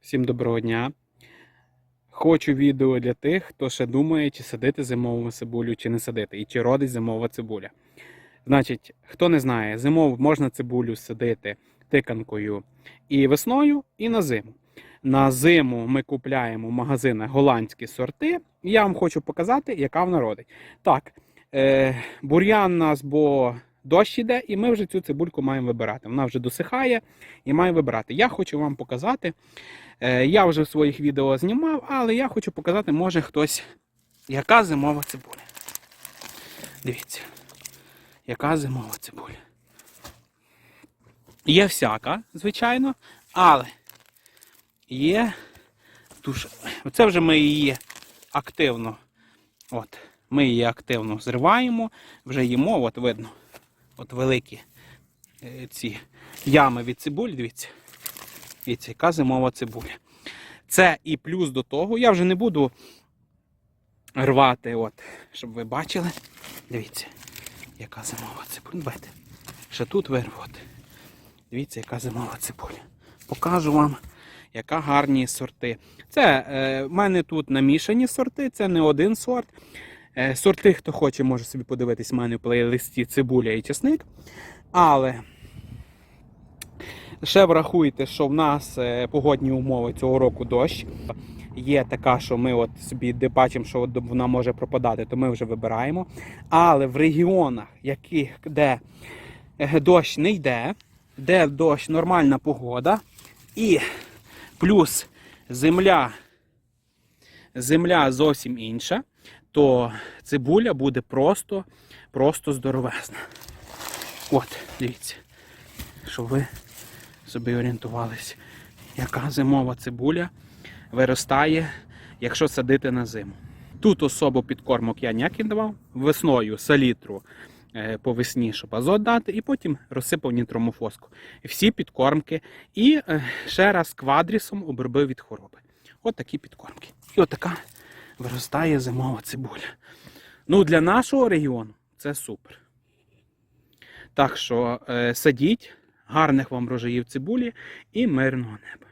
Всім доброго дня. Хочу відео для тих, хто ще думає, чи садити зимову цибулю, чи не садити, і чи родить зимова цибуля. Значить, хто не знає, зимову можна цибулю садити тиканкою і весною, і на зиму. На зиму ми купляємо в магазинах голландські сорти, і я вам хочу показати, яка вона родить. Так, е, бур'ян нас, бо дощ іде, і ми вже цю цибульку маємо вибирати. Вона вже досихає і маємо вибирати. Я хочу вам показати. Е, я вже в своїх відео знімав, але я хочу показати, може хтось, яка зимова цибуля. Дивіться, яка зимова цибуля. Є всяка, звичайно, але є дуже. Оце вже ми її активно. От, ми її активно зриваємо, вже їмо, от видно, от великі е, ці ями від цибулі, дивіться. Дивіться, яка зимова цибуля. Це і плюс до того, я вже не буду рвати, от, щоб ви бачили. Дивіться, яка зимова цибуля. Бачите, ще тут вирвати. Дивіться, яка зимова цибуля. Покажу вам, яка гарні сорти. Це е, в мене тут намішані сорти, це не один сорт. Е, сорти, хто хоче, може собі подивитись в мене в плейлисті цибуля і чесник. Але ще врахуйте, що в нас е, погодні умови цього року дощ. Є така, що ми от собі де бачимо, що от вона може пропадати, то ми вже вибираємо. Але в регіонах, яких, де е, дощ не йде, де дощ нормальна погода, і плюс земля, земля зовсім інша, то цибуля буде просто, просто здоровезна. От, дивіться, щоб ви собі орієнтувалися, яка зимова цибуля виростає, якщо садити на зиму. Тут особо підкормок я ніякий не давав. Весною салітру е, по весні, щоб азот дати, і потім розсипав нітромофоску. Всі підкормки. І е, ще раз квадрісом обробив від хвороби. От такі підкормки. І отака виростає зимова цибуля. Ну, для нашого регіону це супер. Так що е, садіть, гарних вам рожаїв цибулі і мирного неба.